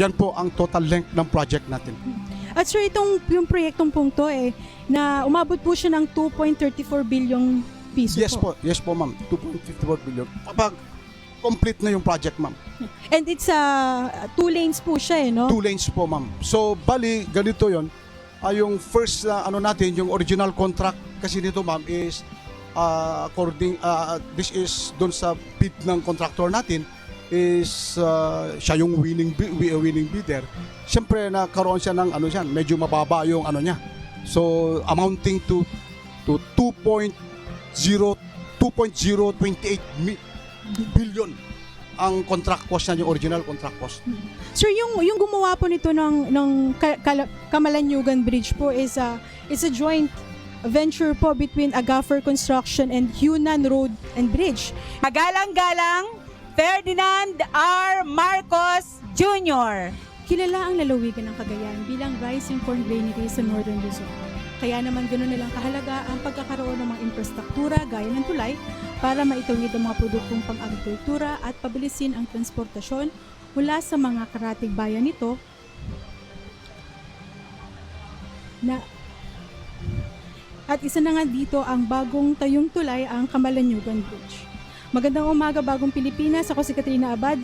Yan po ang total length ng project natin. At sir, itong yung proyektong pong to eh, na umabot po siya ng 2.34 billion piso Yes po, yes po ma'am. 2.54 billion. Kapag complete na yung project ma'am. And it's uh, two lanes po siya eh, no? Two lanes po ma'am. So bali, ganito yon ay yung first na ano natin, yung original contract kasi nito ma'am is uh, according, uh, this is doon sa bid ng contractor natin is uh, siya yung winning winning bidder. Siyempre nakaroon siya ng ano siya, medyo mababa yung ano niya. So amounting to to 2.0 2.028 mi- billion ang contract cost niya, yung original contract cost. Sir, yung yung gumawa po nito ng ng Kamalanyugan Bridge po is a is a joint venture po between Agafer Construction and Hunan Road and Bridge. Magalang-galang Ferdinand R. Marcos Jr. Kilala ang lalawigan ng Cagayan bilang rising corn granary sa Northern Luzon. Kaya naman ganoon na lang kahalaga ang pagkakaroon ng mga infrastruktura gaya ng tulay para maitawid ang mga produktong pang-agrikultura at pabilisin ang transportasyon mula sa mga karatig bayan nito na at isa na nga dito ang bagong tayong tulay ang Kamalanyugan Bridge. Magandang umaga bagong Pilipinas. Ako si Katrina Abad.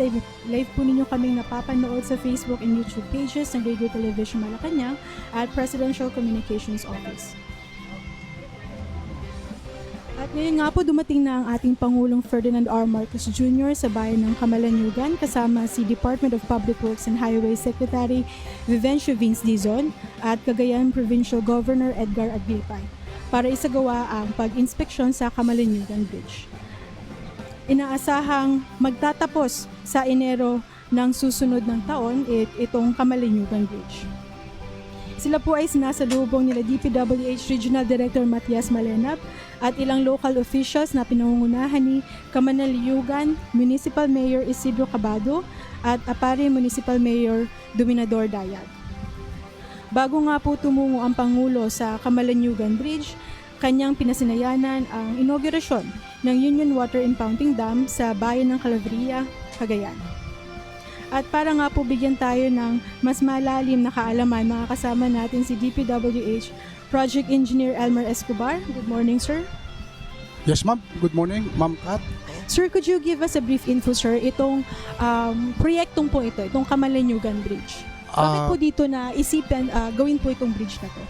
Live, po ninyo kaming napapanood sa Facebook and YouTube pages ng Radio Television Malacanang at Presidential Communications Office. At ngayon nga po dumating na ang ating Pangulong Ferdinand R. Marcos Jr. sa bayan ng Kamalanyugan kasama si Department of Public Works and Highways Secretary Vivencio Vince Dizon at Cagayan Provincial Governor Edgar Aguilpay para isagawa ang pag-inspeksyon sa Kamalanyugan Bridge. Inaasahang magtatapos sa Enero ng susunod ng taon it, itong Kamalanyugan Bridge. Sila po ay sinasalubong nila DPWH Regional Director Matias Malenab at ilang local officials na pinangungunahan ni Kamanaliugan Municipal Mayor Isidro Cabado at Apari Municipal Mayor Dominador Dayag. Bago nga po tumungo ang Pangulo sa Kamalanyugan Bridge, kanyang pinasinayanan ang inaugurasyon ng Union Water Impounding Dam sa bayan ng Calabria, Cagayan. At para nga po bigyan tayo ng mas malalim na kaalaman, mga kasama natin si DPWH Project Engineer Elmer Escobar. Good morning, sir. Yes ma'am, good morning ma'am Kat. Sir, could you give us a brief info, sir, itong um, proyektong po ito, itong Kamalanyugan Bridge? Bakit Ah, po dito na isipan, ah, gawin po itong bridge na to?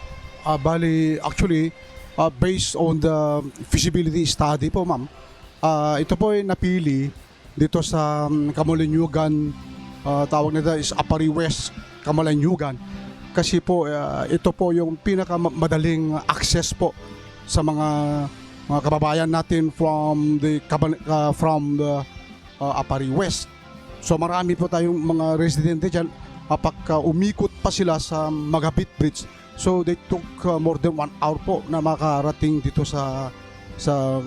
ah, bali, actually, ah, based on the feasibility study po ma'am, ah, ito po ay napili dito sa um, Kamalanyugan, ah, tawag nila is Apari West Kamalanyugan. Kasi po, ah, ito po yung pinakamadaling access po sa mga mga kababayan natin from the ah, from the ah, Apari West. So marami po tayong mga residente dyan kapag ah, umikot pa sila sa Magapit Bridge. So they took ah, more than one hour po na makarating dito sa sa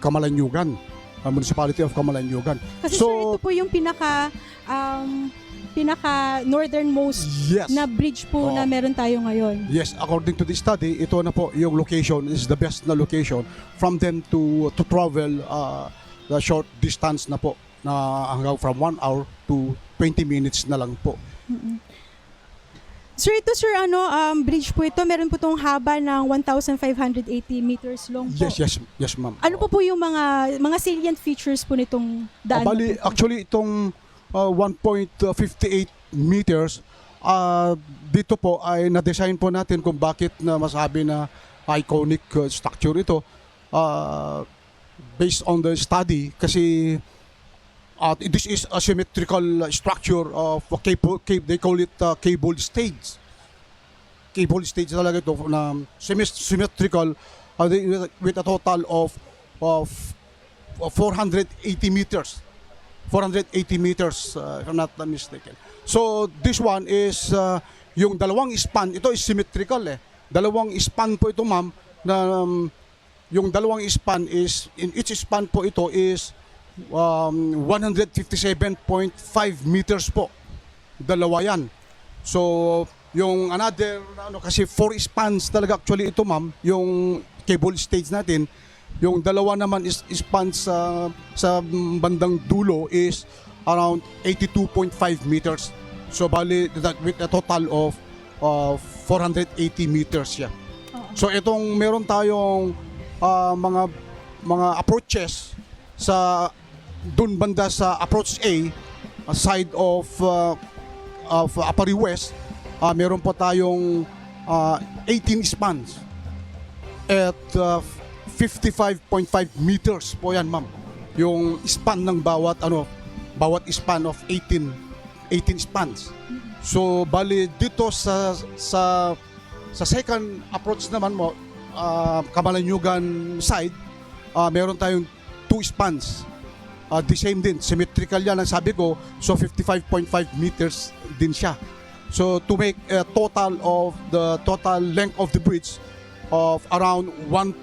Kamalanyugan, ah, Municipality of Kamalanyugan. Kasi So- sir, ito po yung pinaka um, pinaka northernmost Yes. na bridge po Oo. na meron tayo ngayon. Yes, according to the study, ito na po yung location is the best na location from them to to travel uh, the short distance na po na hanggang from 1 hour to 20 minutes na lang po. Sir, ito sir, ano, um, bridge po ito, meron po itong haba ng 1,580 meters long po. Yes, yes, yes ma'am. Ano po po yung mga mga salient features po nitong daan? Ah, bali, actually itong uh, 1.58 meters uh, dito po ay na-design po natin kung bakit na masabi na iconic uh, structure ito uh, based on the study kasi uh, this is a symmetrical structure of a cable, cable they call it uh, cable stage cable stage talaga ito na symmet- symmetrical uh, with- a total of of 480 meters 480 meters uh, if I'm not mistaken. So this one is uh, yung dalawang span, ito is symmetrical eh. Dalawang span po ito ma'am na um, yung dalawang span is in each span po ito is um, 157.5 meters po. Dalawa yan. So yung another ano kasi four spans talaga actually ito ma'am, yung cable stage natin yung dalawa naman is span sa sa bandang dulo is around 82.5 meters. So bali that with a total of uh, 480 meters siya. So itong meron tayong ah, mga mga approaches sa dun banda sa approach A uh, side of uh, of Apari West, ah, meron po tayong ah, 18 spans at uh, 55.5 meters po yan ma'am. Yung span ng bawat ano, bawat span of 18 18 spans. So bali dito sa sa sa second approach naman mo uh, Kamalanyugan side, ah, meron tayong two spans. Ah, the same din, symmetrical yan ang sabi ko. So 55.5 meters din siya. So to make a total of the total length of the bridge of around 1.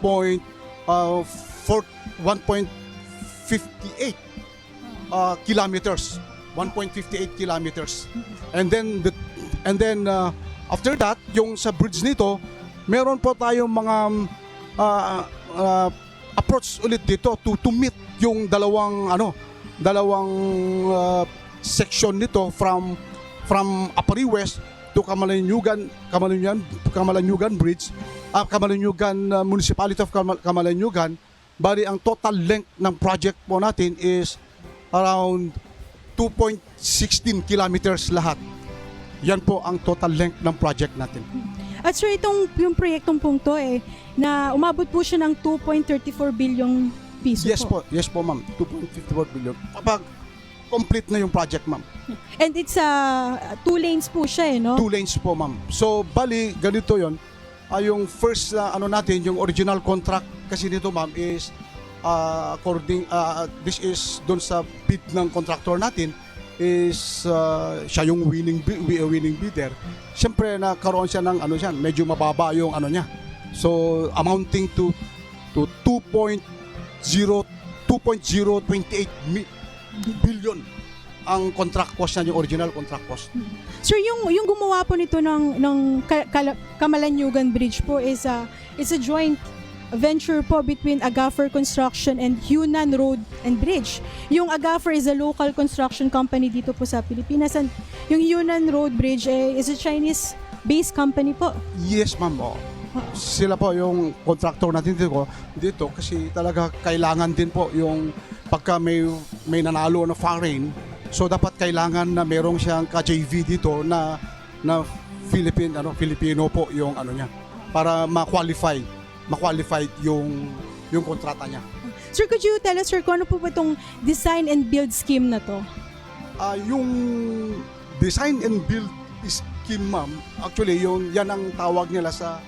Uh, 4, 1.58 uh, kilometers 1.58 kilometers and then the, and then uh, after that yung sa bridge nito meron po tayong mga uh, uh, approach ulit dito to to meet yung dalawang ano dalawang uh, section nito from from Apari West to Kamalanyugan Kamalanyugan Kamalanyugan Bridge uh, Kamalanyugan uh, Municipality of Kamal- Kamalanyugan bali ang total length ng project po natin is around 2.16 kilometers lahat. Yan po ang total length ng project natin. At sir, itong yung proyektong pong to eh, na umabot po siya ng 2.34 billion piso Yes po, yes po ma'am. 2.54 billion. Kapag complete na yung project ma'am. And it's uh, two lanes po siya eh, no? Two lanes po ma'am. So bali, ganito yon ay yung first na ano natin, yung original contract kasi nito ma'am is uh, according, uh, this is doon sa bid ng contractor natin is uh, siya yung winning winning bidder. Siyempre nagkaroon siya ng ano siya, medyo mababa yung ano niya. So amounting to to 2.0 2.028 mi- billion ang contract cost niya, yung original contract cost. Sir, yung yung gumawa po nito ng ng Kamalanyugan Bridge po is a is a joint venture po between Agafer Construction and Hunan Road and Bridge. Yung Agafer is a local construction company dito po sa Pilipinas and yung Hunan Road Bridge eh, is a Chinese based company po. Yes, ma'am. Oh. Sila po yung contractor natin dito, dito kasi talaga kailangan din po yung pagka may may nanalo na foreign, so dapat kailangan na merong siyang ka-JV dito na na Philippine ano Filipino po yung ano niya para ma-qualify ma-qualify yung yung kontrata niya. Sir, could you tell us sir kung ano po ba itong design and build scheme na to? Ah, yung design and build scheme ma'am, actually yung yan ang tawag nila sa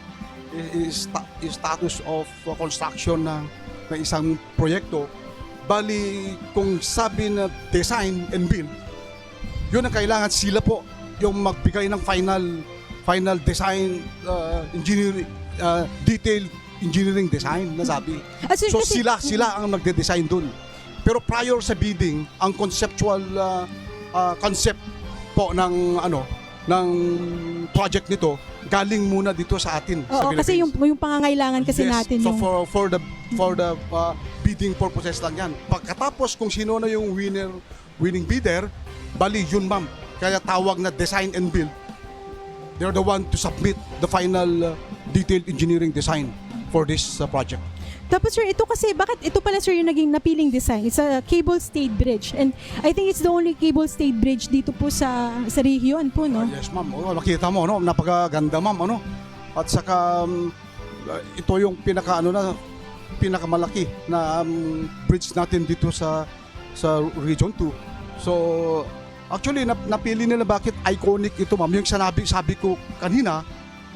i- i- sta- i- status of construction ng ng isang proyekto. Bali kung sabi na design and build, yun ang kailangan sila po yung magbigay ng final final design uh, engineering uh, detailed engineering design na sabi. At sir, So kasi- sila sila ang nagde-design dun. Pero prior sa bidding, ang conceptual uh, uh, concept po ng ano ng project nito galing muna dito sa atin sa Oo, kasi yung yung pangangailangan kasi Yes, natin so yung for for the for the uh, bidding purposes lang yan. Pagkatapos kung sino na yung winner winning bidder, bali yun ma'am. Kaya tawag na design and build. They're the one to submit the final uh, detailed engineering design for this uh, project. Tapos sir, ito kasi, bakit ito pala sir yung naging napiling design? It's a cable stayed bridge. And I think it's the only cable stayed bridge dito po sa sa region po, no? Ah, yes, ma'am. Oh, makita mo, no? Napakaganda, ma'am, ano? At saka, um, ito yung pinaka, ano na, pinakamalaki na um, bridge natin dito sa sa Region 2. So, actually, nap- napili nila bakit iconic ito, ma'am. Yung sanabi, sabi ko kanina,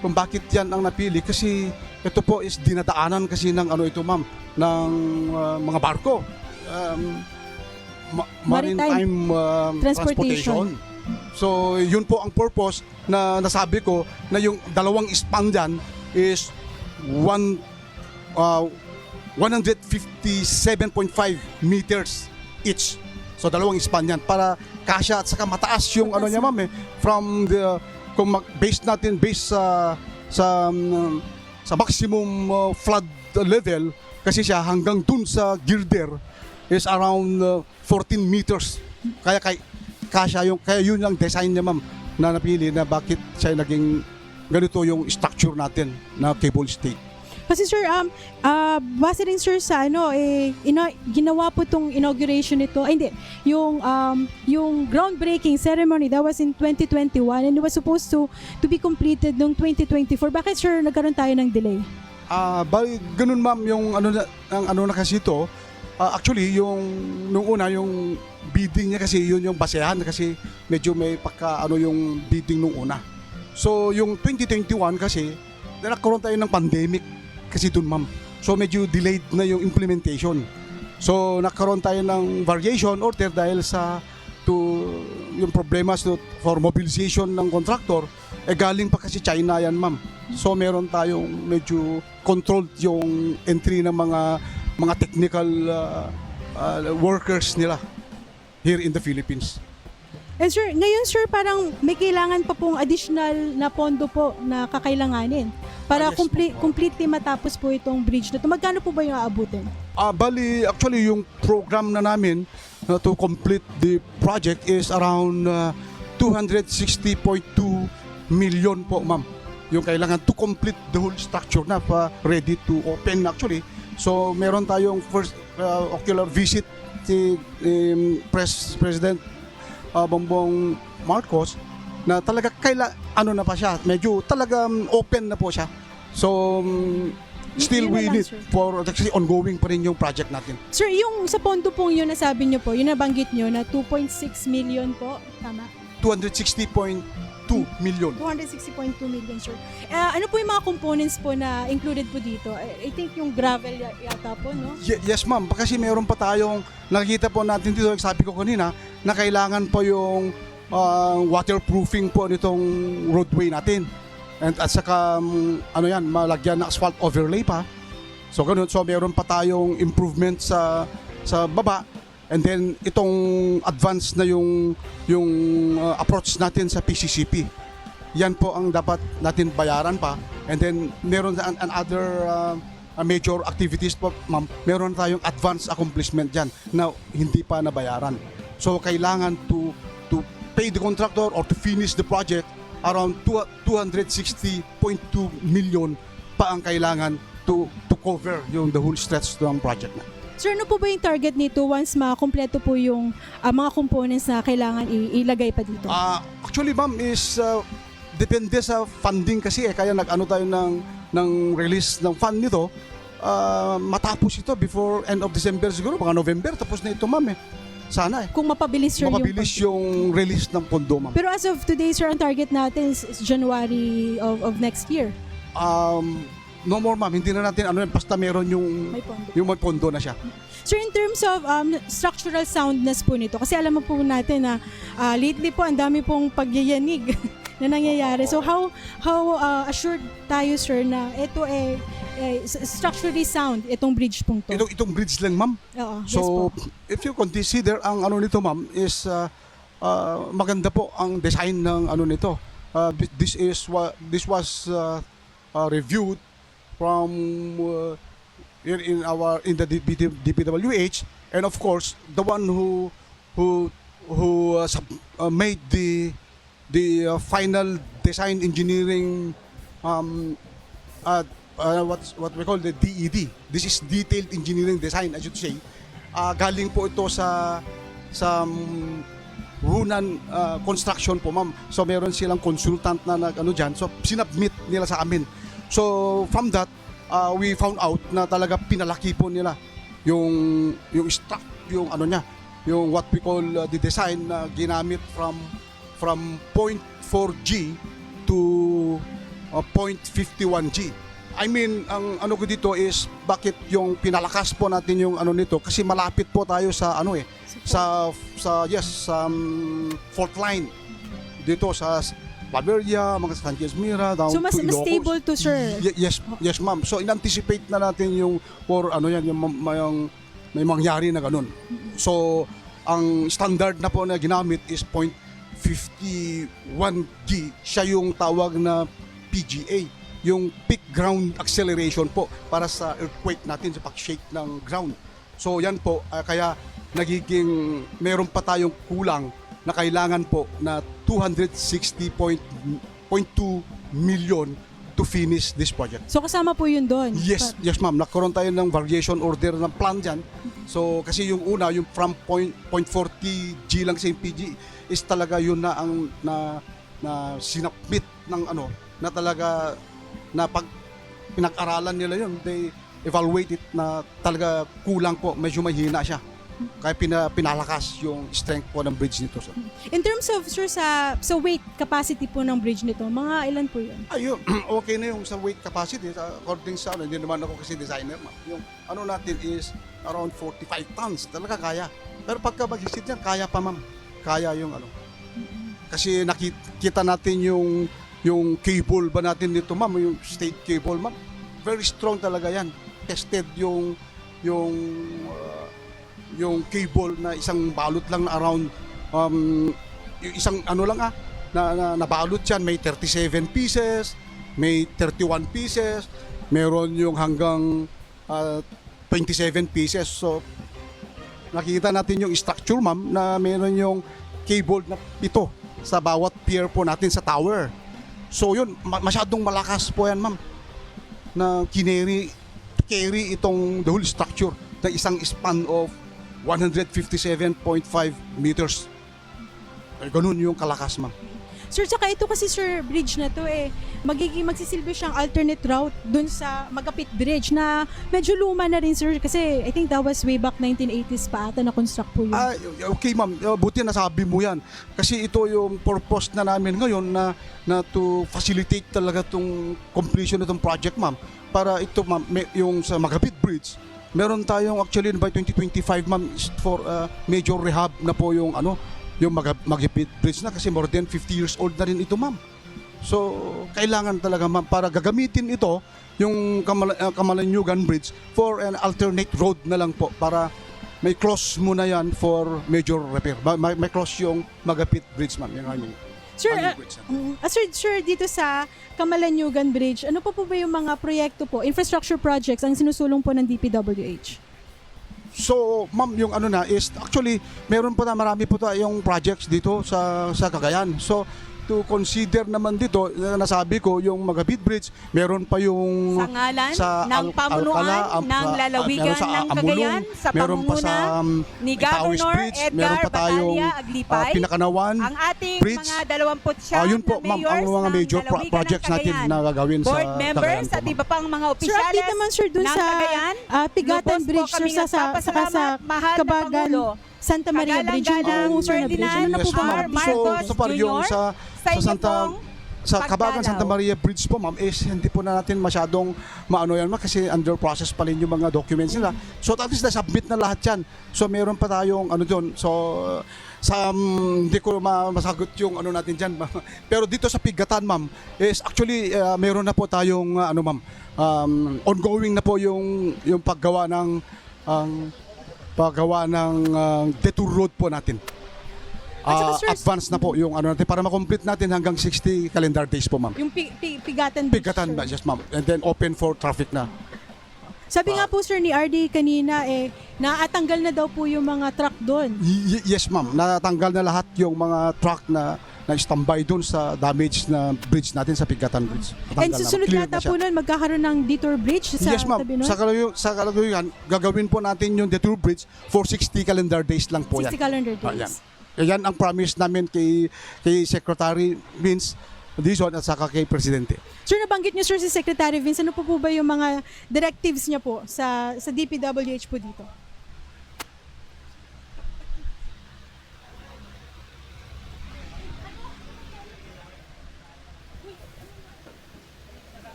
kung bakit yan ang napili. Kasi ito po is dinadaanan kasi ng ano ito, ma'am, ng uh, mga barko. Um, ma- Maritime maritime um, transportation. transportation. So, yun po ang purpose na nasabi ko na yung dalawang span dyan is one, uh, 157.5 meters each. So, dalawang span yan para kasya at saka mataas yung ano niya ma'am eh. From the, kung mag, based natin, based sa, sa, um, sa maximum uh, flood level, kasi siya hanggang dun sa girder is around uh, 14 meters. Kaya kay kasya yung kaya yun ang design niya ma'am na napili na bakit siya naging ganito yung structure natin na cable stay. Kasi sir, um, ah, base rin sir sa ano, eh, ina- ginawa po tong inauguration nito, ay hindi, yung, um, yung groundbreaking ceremony, that was in 2021 and it was supposed to, to be completed noong 2024. Bakit sir nagkaroon tayo ng delay? Ah, bali ganun ma'am yung ano na ang ano na kasi ito. ah, actually yung nung una yung bidding niya kasi yun yung basehan kasi medyo may pagka ano yung bidding nung una. So yung 2021 kasi na nagkaroon tayo ng pandemic kasi dun ma'am. So medyo delayed na yung implementation. So nagkaroon tayo ng variation order dahil sa to yung problema so, for mobilization ng contractor eh galing pa kasi China yan ma'am. So meron tayong medyo controlled yung entry ng mga mga technical uh, uh, workers nila here in the Philippines. And sir, ngayon sir, parang may kailangan pa pong additional na pondo po na kakailanganin para Ah, complete, completely matapos po itong bridge na ito. Magkano po ba yung aabutin? Ah, bali actually yung program na namin uh, to complete the project is around uh, 260.2 million po ma'am. Yung kailangan to complete the whole structure na pa ready to open actually. So meron tayong first uh, ocular visit si um, Pres President uh, Bongbong Marcos na talaga kaila ano na pa siya medyo talagang open na po siya. So um, still we need sir. for actually ongoing pa rin yung project natin. Sir, yung sa pondo pong yun nasabi niyo po, yun nabanggit niyo na 2.6 million po, tama? 260.2 million. 260.2 million, sir. Ah, ano po yung mga components po na included po dito? I, think yung gravel yata po, no? Ye- yes ma'am, kasi meron pa tayong nakikita po natin dito, sabi ko kanina, na kailangan po yung uh, waterproofing po nitong roadway natin. And at saka um, ano yan, malagyan ng asphalt overlay pa. So ganun, so meron pa tayong improvement sa sa baba. And then itong advance na yung yung uh, approach natin sa PCCP. Yan po ang dapat natin bayaran pa. And then meron an, an other uh, major activities po, ma'am. Meron tayong advance accomplishment diyan na hindi pa nabayaran. So kailangan to pay the contractor or to finish the project around two- 260.2 million pa ang kailangan to to cover yung the whole stretch ng project na. Sir, ano po ba yung target nito once makompleto po yung ah, mga components na kailangan ilagay pa dito? Ah, actually ma'am is uh, depende sa funding kasi eh kaya nag-ano tayo ng ng release ng fund nito. Ah, matapos ito before end of December siguro, mga November tapos na ito ma'am eh. Sana eh. Kung mapabilis, sir, Mapabilis yung... yung release ng pondo ma'am. Pero as of today, sir, ang target natin is, is January of, of next year. Um, no more ma'am, hindi na natin ano yan, basta meron yung May pondo. yung may pondo na siya. Sir, in terms of um, structural soundness po nito, kasi alam mo po natin na ah, lately po ang dami pong pagyayanig na nangyayari. So how how ah, assured tayo sir na ito eh, eh, structurally sound itong bridge pong to? Itong itong bridge lang ma'am. Oo, yes So, po. if you consider ang ano nito ma'am is uh, uh, maganda po ang design ng ano nito. Uh, thi- this is what this was uh, uh, reviewed from uh, in, in our in the DP, DPWH and of course the one who who who uh, sub, uh, made the the uh, final design engineering um, uh, uh, what's what we call the DED. This is detailed engineering design, I should say. Ah, galing po ito sa sa um, Hunan uh, Construction po, ma'am. So meron silang consultant na nag ano diyan. So sinubmit nila sa amin. So from that, uh, we found out na talaga pinalaki po nila yung yung stock, yung ano niya, yung what we call uh, the design na ginamit from from 0.4G to uh, 0.51G. I mean, ang ano ko dito is bakit yung pinalakas po natin yung ano nito kasi malapit po tayo sa ano eh sa sa yes sa um, fault line dito sa Bavaria, mga San Mira, down So mas, to mas Ilocos. stable to sir. Ye- yes, yes ma'am. So in-anticipate na natin yung for ano yan yung, yung may mangyari na ganun. So ang standard na po na ginamit is 0.51G. Siya yung tawag na PGA, yung peak ground acceleration po para sa earthquake natin sa pag-shake ng ground. So yan po ah, kaya nagiging meron pa tayong kulang na kailangan po na 260.2 million to finish this project. So kasama po yun doon. Yes, yes ma'am. Nagkaroon tayo ng variation order ng plan dyan. So kasi yung una, yung from point, point 40 G lang sa MPG is talaga yun na ang na na sinapmit ng ano na talaga na pag pinag-aralan nila yun, they evaluate it na talaga kulang po, medyo mahina siya. Kaya pina, pinalakas yung strength po ng bridge nito. So. In terms of, sir, sa, sa weight capacity po ng bridge nito, mga ilan po yun? Ayun, okay na yung sa weight capacity. According sa ano, hindi naman ako kasi designer. ma'am. Yung ano natin is around 45 tons. Talaga kaya. Pero pagka mag-hit yan, kaya pa ma'am. Kaya yung ano. Kasi nakita natin yung yung cable ba natin dito ma'am, yung state cable ma'am. Very strong talaga yan. Tested yung yung uh, yung cable na isang balot lang na around um, yung isang ano lang ah na, na nabalot yan may 37 pieces may 31 pieces meron yung hanggang ah, 27 pieces so nakita natin yung structure ma'am na meron yung cable na pito sa bawat pier po natin sa tower so yun ma- masyadong malakas po yan ma'am na kineri carry itong the whole structure ng isang span of 157.5 meters. Ay, ganun yung kalakas, ma'am. Sir, tsaka ito kasi sir, bridge na to eh, magiging magsisilbi siyang alternate route dun sa Magapit Bridge na medyo luma na rin sir kasi I think that was way back 1980s pa ata na construct po yun. Ah, okay, ma'am. Uh, Buti nasabi mo yan. Kasi ito yung purpose na namin ngayon na, na to facilitate talaga tong completion ng project, ma'am. Para ito, ma'am, yung sa Magapit Bridge, meron tayong actually by 2025, ma'am, for uh, major rehab na po yung ano, yung Mag- Magapit Bridge na kasi more than 50 years old na rin ito, ma'am. So, kailangan talaga ma'am para gagamitin ito yung Kamal- uh, Kamalanyugan Bridge for an alternate road na lang po para may cross muna yan for major repair. Ma- May, may cross yung Magapit Bridge ma'am. Yung aming, sir, aming ah, bridge. mm, ah, sir, sir, dito sa Kamalanyugan Bridge, ano pa po ba yung mga proyekto po, infrastructure projects ang sinusulong po ng DPWH? So, ma'am, yung ano na is actually meron pa na marami po tayong projects dito sa sa Cagayan. So, to consider naman dito, na nasabi ko, yung Magapit Bridge, meron pa yung Sa ngalan sa ng Al- pamunuan Alcala, am- ng sa- lalawigan meron sa ng Amulong, Cagayan sa meron pa sa um, ni Governor Bridge, Edgar meron pa tayong Batalia ah, Aglipay. Pinakanawan. ang ating Bridge. mga 20 Ah, yun po, na ma'am, ang mayors mga ng major pro- lalawigan ng projects natin Cagayan. na gagawin sa Board members at iba pang mga Sir, opisyales update naman sir dun ng sa Cagayan. ah, Pigatan Lubos Bridge sir sa, sa, sa mahal na Kabagan. Santa Maria Bridge, yung na bridge. Ano na po Ferdinand ba? Ang Marcos so, yung Jr. sa, sa sa inyo Santa pong sa Kabagan pagdalaw. Santa Maria Bridge po ma'am is hindi po na natin masyadong maano yan ma'am kasi under process pa rin yung mga documents nila. So at least na-submit na lahat yan. So meron pa tayong ano doon. So sa um, hindi ko ma- masagot yung ano natin diyan. Pero dito sa Pigatan ma'am is actually uh, meron na po tayong uh, ano ma'am um, ongoing na po yung yung paggawa ng ang paggawa ng uh, detour road po natin. At saka, Ah, sir, advance na po yung ano natin para ma-complete natin hanggang 60 calendar days po ma'am. Yung pi- pi- Pigatan Bridge. Pigatan ba? Yes, ma'am. And then open for traffic na. Sabi nga po sir ni RD kanina eh naatanggal na daw po yung mga truck doon. Y- yes, ma'am. Natanggal na lahat yung mga truck na na standby doon sa damage na bridge natin sa Pigatan Bridge. And Natanggal na. susunod na siya. po nun magkakaroon ng detour bridge sa yes, ma'am. tabi nun? Sa kalagayan, sa kalagayan, gagawin po natin yung detour bridge for 60 calendar days lang po 60 yan. calendar Ah, days. yan. Yan ang promise namin kay kay Secretary Vince Dizon at saka kay Presidente. Sir, nabanggit niyo sir si Secretary Vince, ano po po ba yung mga directives niya po sa sa DPWH po dito?